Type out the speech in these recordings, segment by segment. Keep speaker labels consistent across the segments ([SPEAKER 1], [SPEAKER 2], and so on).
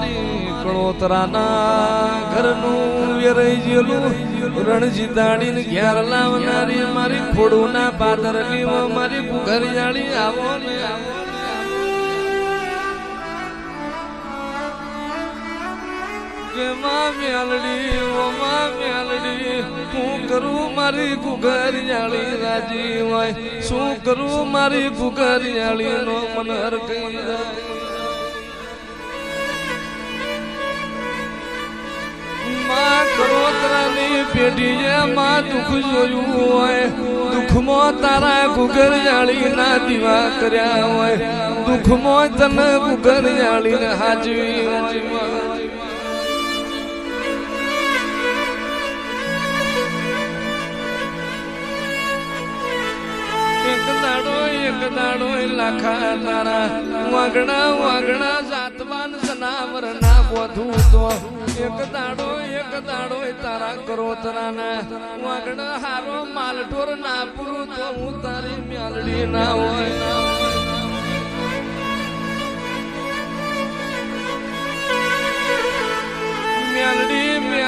[SPEAKER 1] ને. કળોતરાના ઘરનું વેરાઈ ગયેલું રણજીતાડીને ઘેર લાવનારી મારી ખોડુના પાદરની લીવો, મારી ઘરિયાળી આવો ને આવો કે માં મ્યાલડી ઓ માં મ્યાલડી હું કરું મારી કુઘરિયાળી રાજી હોય શું કરું મારી કુઘરિયાળી નો મનહર કઈ માં કરોતરાની પેઢીએ માં દુઃખ જોયું હોય દુઃખમાં તારા ગુગર જાળીના દીવા કર્યા હોય દુઃખમાં તને ગુગર જાળીને હાજવી દાડો, એક દાડો લાખા તારા. વાગણા વાગણા જાતવાન સનાવર ના બોધું તો. એક દાડો એક દાડો તારા કરોતરાના વાગણા હારો માલઢોર ના પૂરું તો હું તારી મ્યાલડી ના હોય.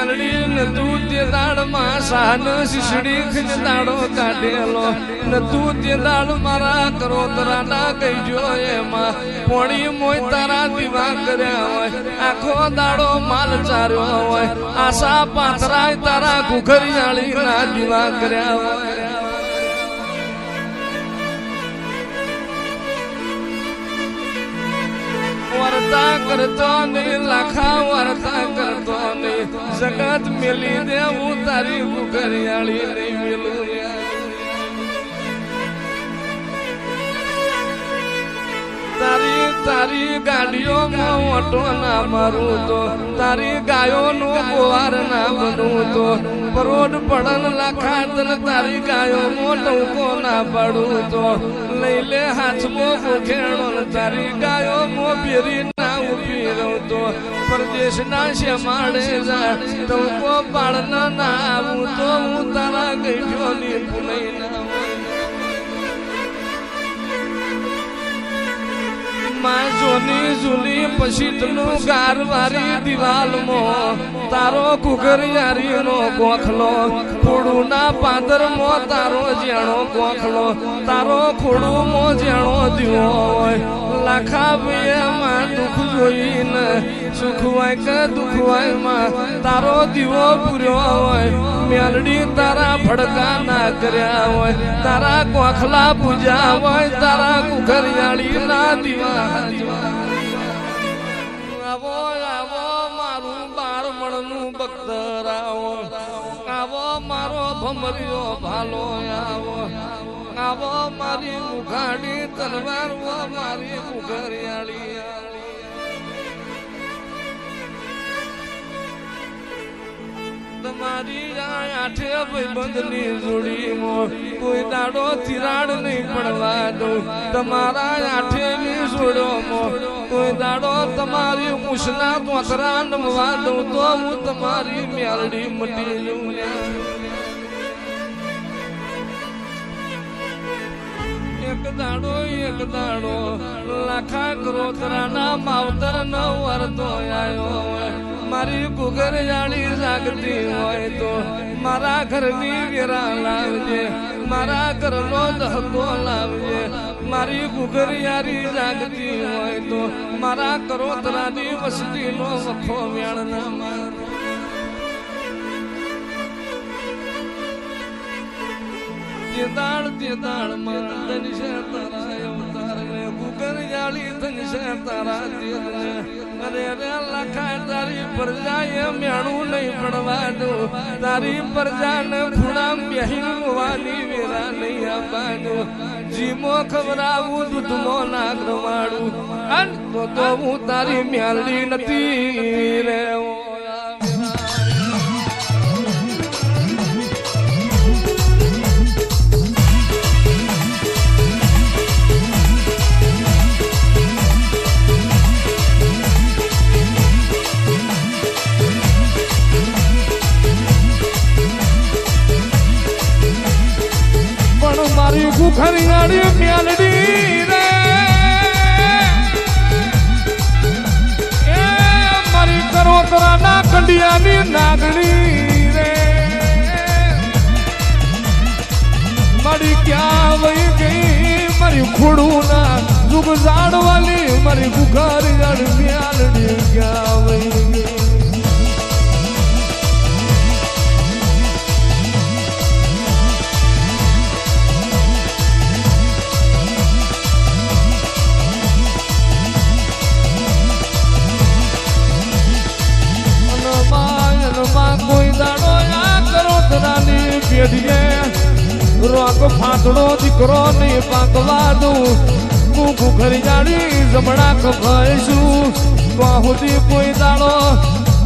[SPEAKER 1] ના મ્યાલડી ને તું તે દાડમાં સાન શીશડી ખીચ દાડો કાઢેલો. ને તું તે દાડ મારા કઈ કહીજો એમાં. પોણી મોય તારા દીવા કર્યા હોય. આખો દાડો માલ ચાર્યો હોય. આશા પાથરાય તારા ઘુઘરિયાળી ના દીવા કર્યા હોય. વર્તા કરતો નહીં લાખા વર્તા કરતો જગત મેલી દેવું તારી ઘુઘરિયાળી નહીં મેલું તારી તારી ગાડીઓમાં ઓટો ના મારું તો. તારી ગાયોનું ગોવાર ના બનવું તો. પરોડ પડન લાખાતન તારી ગાયોમાં ટૌકો ના પડું તો. લઈ લે હાથમાં ને તારી ગાયોમાં ફેરી ના ઊભી રહું તો. પરદેશના શેમાડે જા, ટૌકો પાડન ના આવું તો હું તારા ગઈઠોની માં જોની જૂની પછીતનું ગારવારી દિવાલમાં. તારો કુગરિયારી નો ગોખલો ખોડુના ના પાદર મો તારો જેણો ગોખલો. તારો ખોડુમાં જેણો દીવો હોય. લાખા માં દુઃખ જોઈને, સુખ હોય કે દુઃખ હોયમાં તારો દીવો પૂર્યો હોય. મેલડી તારા ભડકા ના કર્યા હોય. તારા ગોખલા પૂજા હોય, તારા કુઘરિયાળી ના દીવા આવો આવો, મારું બાળમણનું ભક્ત રાવો આવો, મારો ભમરિયો ભાલો આવો. આવો, મારી મુખાડી તલવાર મારી કુઘરિયાળી તમારી આઠે ભાઈબંધની જોડીમાં કોઈ દાડો તિરાડ નહીં પડવા દઉં. તમારા આઠે ની જોડોમાં દાડો તમારી પૂછના કોતરા નમવા દઉં તો હું તમારી મેલડી મટી જઉં એક દાડો એક દાડો લાખા કરોતરાના માવતર ન વરતો આવ્યો મારી કુગર જાળી જાગતી હોય તો મારા ઘરની વેરા લાવજે, મારા ઘરનો દહકો લાવજે. મારી કુગર યારી જાગતી હોય તો મારા કરોતરાની વસતીનો વખો વેણ ના તે દાળમાં ધન તારા અવતાર ને કુકર જાળી ધન છે તારા તેલ ને અરે રે તારી પ્રજા મેણું નહીં પડવા તારી પ્રજા ને ખૂણા બેહીન વાની વેરા નહીં આપવાનું. જીમો ખવડાવું દૂધમો ના રવાડું અન તો હું તારી મ્યાલી નથી રે કુખરિયાળી મ્યાલડી રે. એ મારી કરોતરાના કંડિયાની નાગણી રે. મારી ક્યાં વહી ગઈ? મારી ખોડું ના દુઃખ જાડવાલી મારી કુખરિયાળી મ્યાલડી રોગ દીકરો નહીં પાકવા દઉં. હું જાણી જાડી જમણા કભાઈશું બાહુથી કોઈ દાડો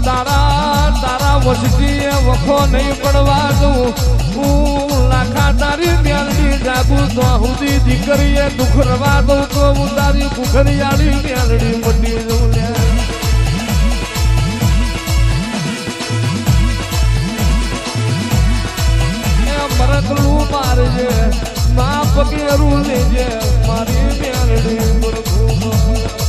[SPEAKER 1] તારા તારા વસતી વખો નહીં પડવા દઉં. હું લાખા તારી મ્યાલડી જાગું તો સુધી દીકરીએ દુખરવા દઉં તો હું તારી ભૂખરી આડી મ્યાલડી મારજે મા રૂ લેજે મારી મેલડી મુરખું